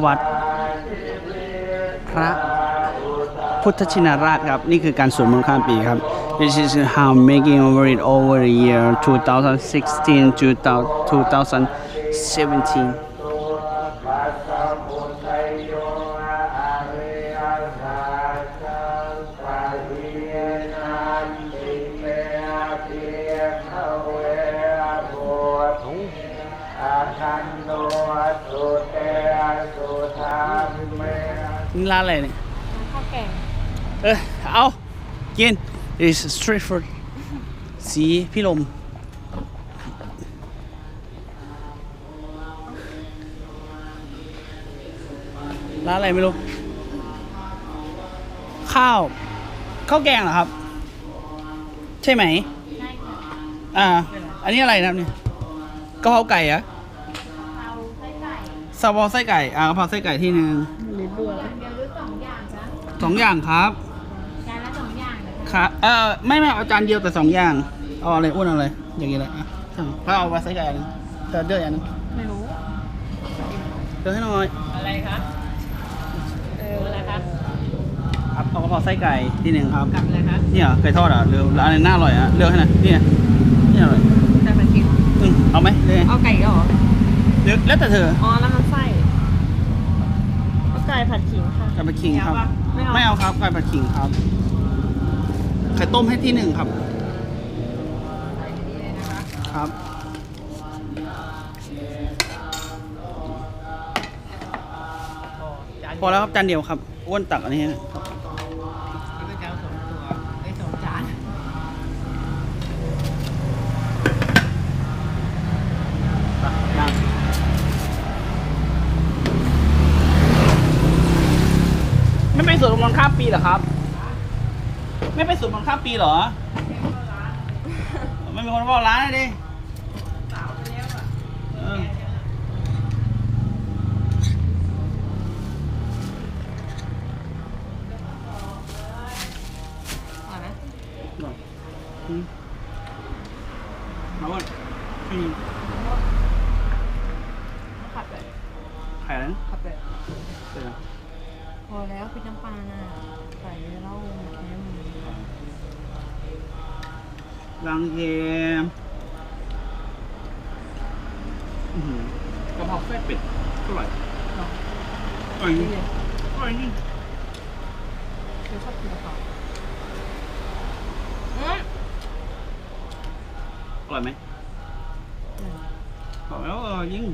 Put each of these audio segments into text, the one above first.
่วัดพระพุทธชินราชครับ นี่คือการสวดมนต์ข้ามปีครับ This is how making over it over the year 2016 to 2017 ร้านอะไรเนี่ยข้าวแกงเออเอากิน is street food สีพี่ลม ร้านอะไรไม่รู้ ข้าว ข้าวแกงเหรอครับ ใช่ไหมใช่ค่ะอ่า อันนี้อะไรนะครับเนี่ยกะเพราไก่เหรอะเอาไส้ไก่ซาบอไส้ไก่ อ่ากะเพราไส้ไก่ที่หนึ่ง ลิ้นรัวเดียวหรือสองอย่างจ้ะสองอย่างครับจานละสองอย่างเลยครับเออไม่ไม่เอาจานเดียวแต่สองอย่างเอาอะไรอ้วนเอาอะไรอย่างงี้เลยอะพระเอาไว้ใส่ไก่อันนึงเธอเดือดอันนึงไม่รู้ เดือดให้หน่อยอะไรคะเอออะไรคะครับเอากระเพราไส้ไก่ที่หนึ่งครับกับอะไรคะเนี่ยไก่ทอดอะหรือร้านอะไรน่าอร่อยอะเลือกให้หน่อยเนี่ยนี่อร่อยแต่มันกินอืมเอาไหมเลยเอาไก่เหรอเลือกแล้วแต่เธอ อ๋อแล้วมันไส้เอาไก่ ผัดขิงค่ะไก่ผัดขิงครับ ไม่เอา ไม่เอาครับไก่ผัดขิงครับ ไข่ต้มให้ที่หนึ่งครับ ครับ พอแล้วครับจานเดียวครับ อ้วนตักอันนี้ให้ก็ สวดมนต์ข้ามปีเหรอครับ ไม่ไปสวดมนต์ข้ามปีเหรอ ไม่มีคนเฝ้าร้านเลยดิเอออร่อยไหมอืมมาวันอืมขับเลยไข่อะไรนะขับเลยเดี๋ยวนะ พอแล้วพริกน้ำปลาน่ะใส่เหล้าเค็มรังเกมอื้อหือกระเพราไส้เป็ดอร่อยอร่อยจริงอร่อยจริงคือชอบกินกะเพราอืมอร่อยไหมอืมอร่อยแล้วอร่อยจริง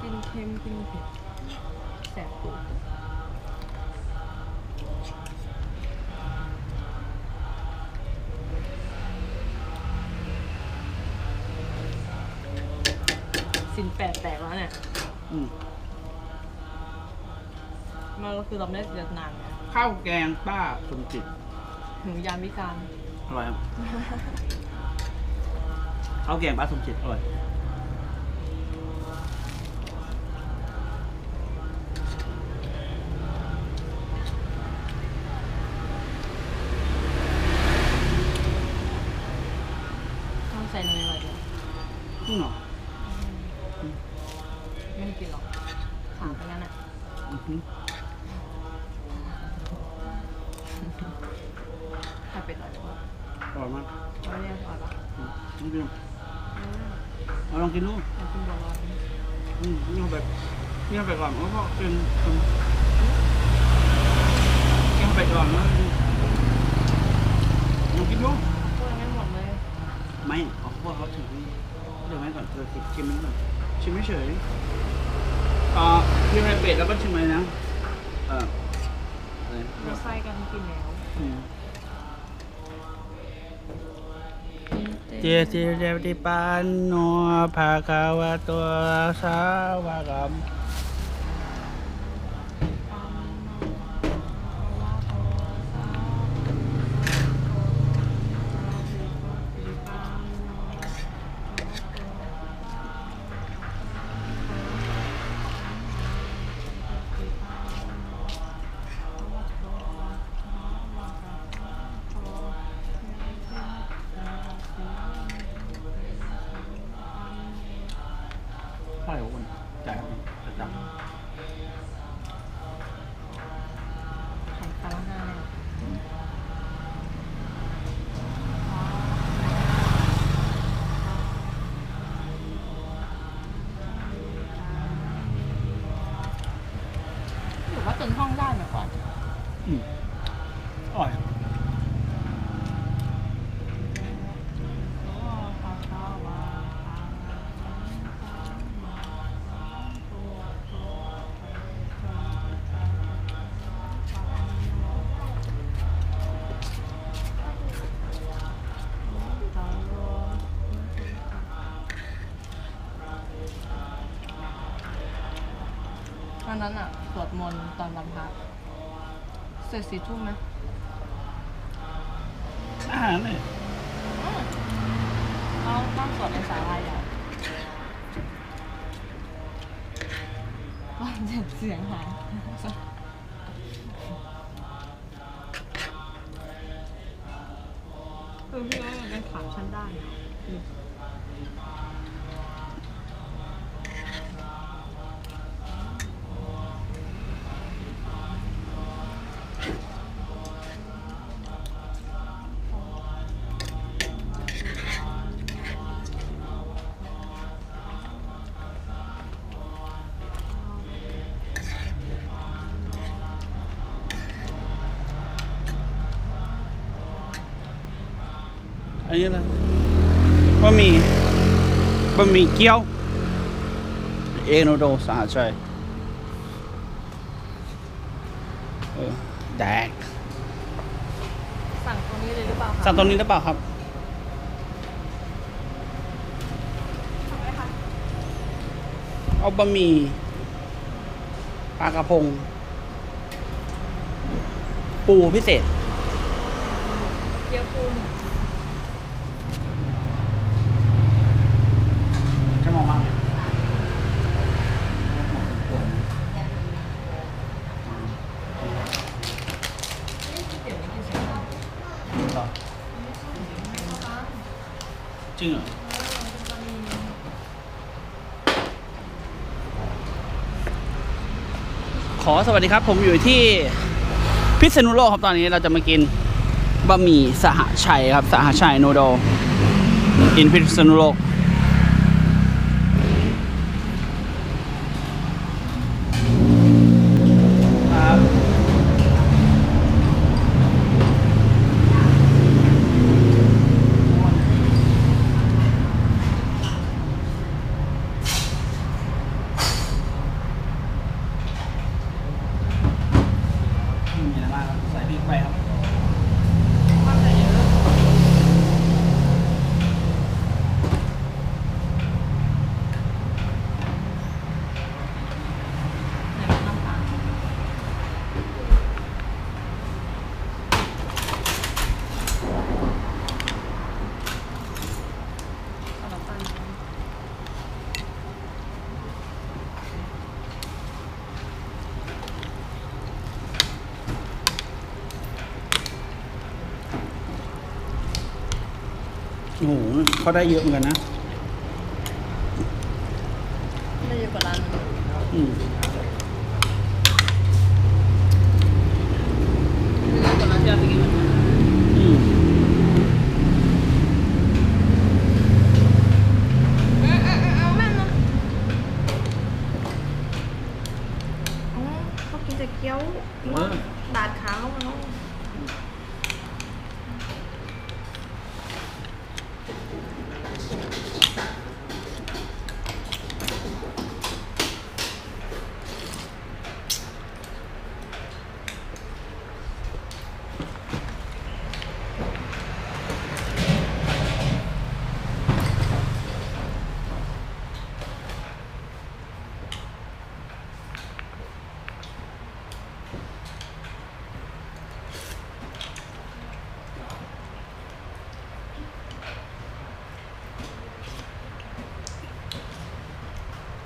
กินเค็มกินเผ็ดแสบ ดสินแปดแตกแล้วเนี่ยอืมมันก็คือเราไม่ได้เสียนานไงข้าวแกงป้าสมจิตถึงยามวิการอร่อยครับ ข้าวแกงป้าสมจิตอร่อย อืมลองกินดูอืมเอาลองกินดูอยากกินบัวลอยอืมนี่เอาไปนี่เอาไปก่อนแล้วก็กินกินกินเอาไปก่อนแล้วลองกินดูพูดยังไม่หมดเลยไม่เอาพวกเขาถึงเดี๋ยวให้ก่อนเธอกินชิมนิดหน่อยชิมไม่เฉยอ่าชิมอะไรเป็ดแล้วก็ชิมอะไรนะเอออะไรเราไส้กันกินแล้วอืม จติเดปิปันโนภาคาวะตัวสาวะกัม Oh, yeah. เสร็จสี่ทุ่มไหมอาหารเลยเราต้องสวดในศาลาใหญ่ว่าเจ็บเสียงหายคือพี่ว่ามันเป็นขาชั้นได้านอะ นนี้อะไรบะหมี่บะหมี่เกี๊ยว เอกโนโดสหชัยเออแดกสั่งตรงนี้เลยหรือเปล่าคะสั่งตรงนี้หรือเปล่าครับเอาบะหมี่ปลากระพง ปูพิเศษเกี๊ยวปูหนึ่ง จะมองมา เดี๋ยวไม่กินเสียงดัง จ ริงเหรอขอสวัสดีครับ ผมอยู่ที่พิษณุโลกครับตอนนี้เราจะมากินบะหมี่สหชัยครับ สหชัยโนโดอินพิษณุโลก ครับ ไม่มีอะไรมากครับใส่พริกไปครับ ว่าจะเยอะไหนมันน้ำตาลเอาน้ำตาล โอ้โหเขาได้เยอะเหมือนกันนะได้เยอะกว่าร้านนึงอืมเยอะกว่าร้านที่เราไปกินมันอืม อืมอืมอืมเอาแม่นะอ๋อเขากินแต่เกี๊ยวดาดขาวเนาะ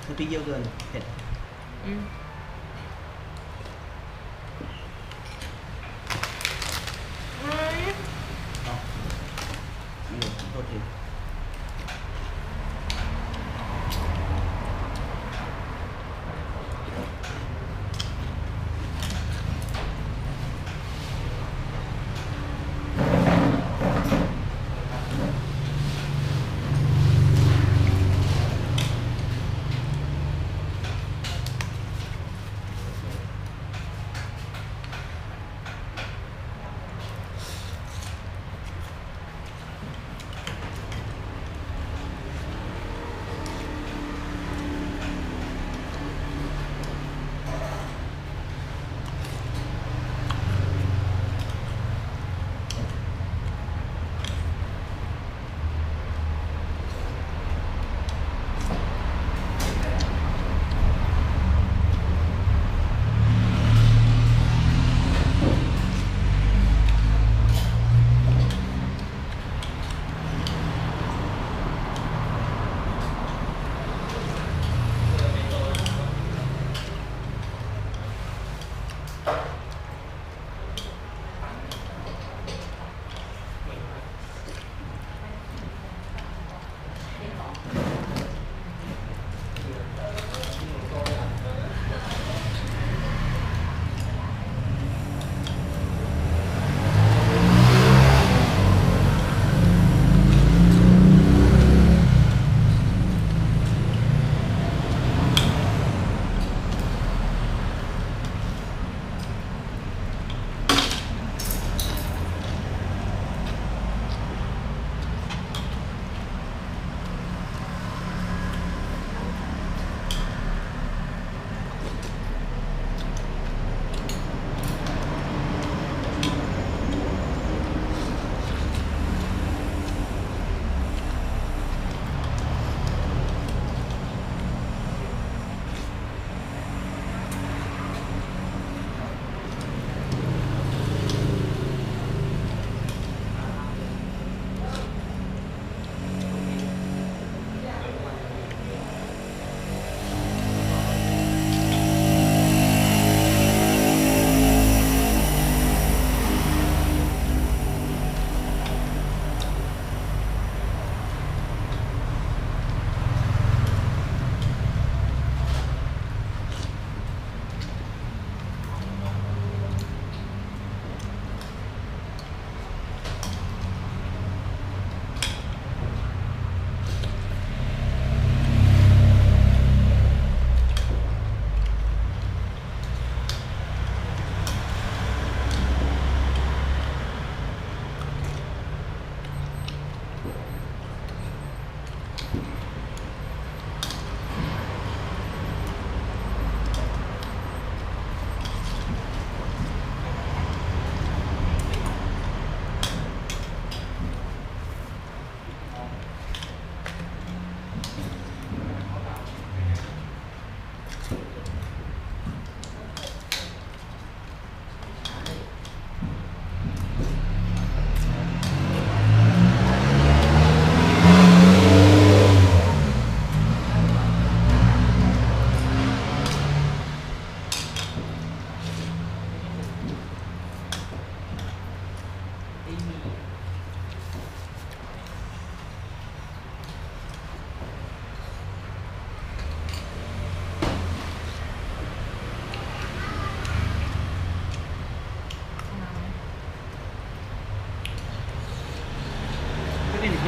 คือ พริกเยอะเกินเผ็ด อืม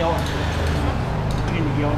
เกี๊ยว